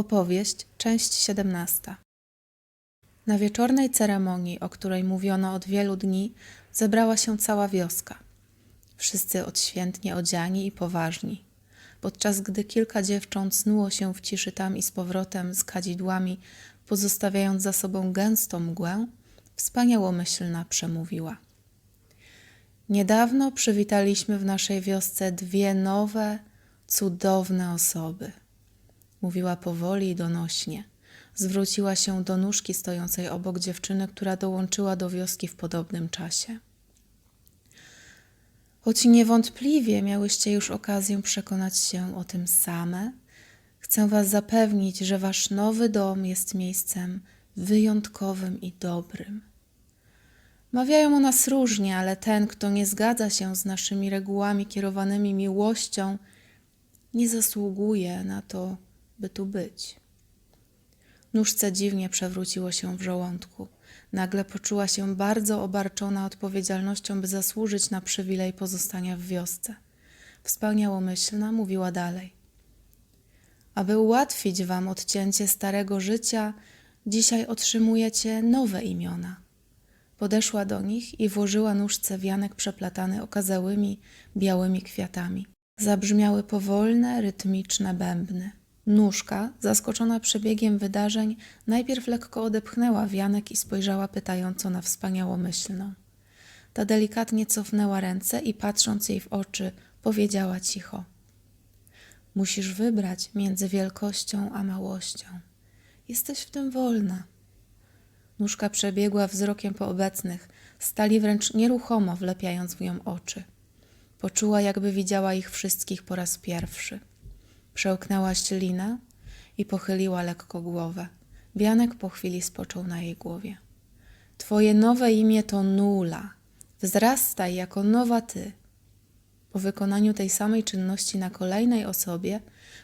Opowieść, część 17. Na wieczornej ceremonii, o której mówiono od wielu dni, zebrała się cała wioska. Wszyscy odświętnie odziani i poważni. Podczas gdy kilka dziewcząt snuło się w ciszy tam i z powrotem z kadzidłami, pozostawiając za sobą gęstą mgłę, wspaniałomyślna przemówiła. Niedawno przywitaliśmy w naszej wiosce dwie nowe, cudowne osoby mówiła powoli i donośnie. Zwróciła się do nóżki stojącej obok dziewczyny, która dołączyła do wioski w podobnym czasie. Choć niewątpliwie miałyście już okazję przekonać się o tym same, chcę Was zapewnić, że Wasz nowy dom jest miejscem wyjątkowym i dobrym. Mawiają o nas różnie, ale ten, kto nie zgadza się z naszymi regułami kierowanymi miłością, nie zasługuje na to, by tu być. Nóżce dziwnie przewróciło się w żołądku. Nagle poczuła się bardzo obarczona odpowiedzialnością, by zasłużyć na przywilej pozostania w wiosce. Wspaniałomyślna mówiła dalej. Aby ułatwić wam odcięcie starego życia, dzisiaj otrzymujecie nowe imiona. Podeszła do nich i włożyła nóżce wianek przeplatany okazałymi, białymi kwiatami. Zabrzmiały powolne, rytmiczne bębny. Nóżka, zaskoczona przebiegiem wydarzeń, najpierw lekko odepchnęła wianek i spojrzała pytająco na wspaniałomyślną. Ta delikatnie cofnęła ręce i patrząc jej w oczy, powiedziała cicho: Musisz wybrać między wielkością a małością. Jesteś w tym wolna. Nóżka przebiegła wzrokiem po obecnych, stali wręcz nieruchomo, wlepiając w nią oczy. Poczuła, jakby widziała ich wszystkich po raz pierwszy. Przełknęła ślinę i pochyliła lekko głowę. Wianek po chwili spoczął na jej głowie. Twoje nowe imię to Nula. Wzrastaj jako nowa ty. Po wykonaniu tej samej czynności na kolejnej osobie,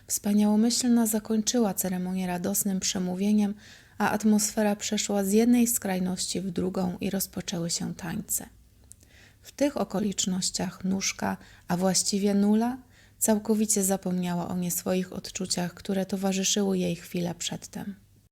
wspaniałomyślna zakończyła ceremonię radosnym przemówieniem, a atmosfera przeszła z jednej skrajności w drugą i rozpoczęły się tańce. W tych okolicznościach nóżka, a właściwie nula, całkowicie zapomniała o nie swoich odczuciach, które towarzyszyły jej chwilę przedtem.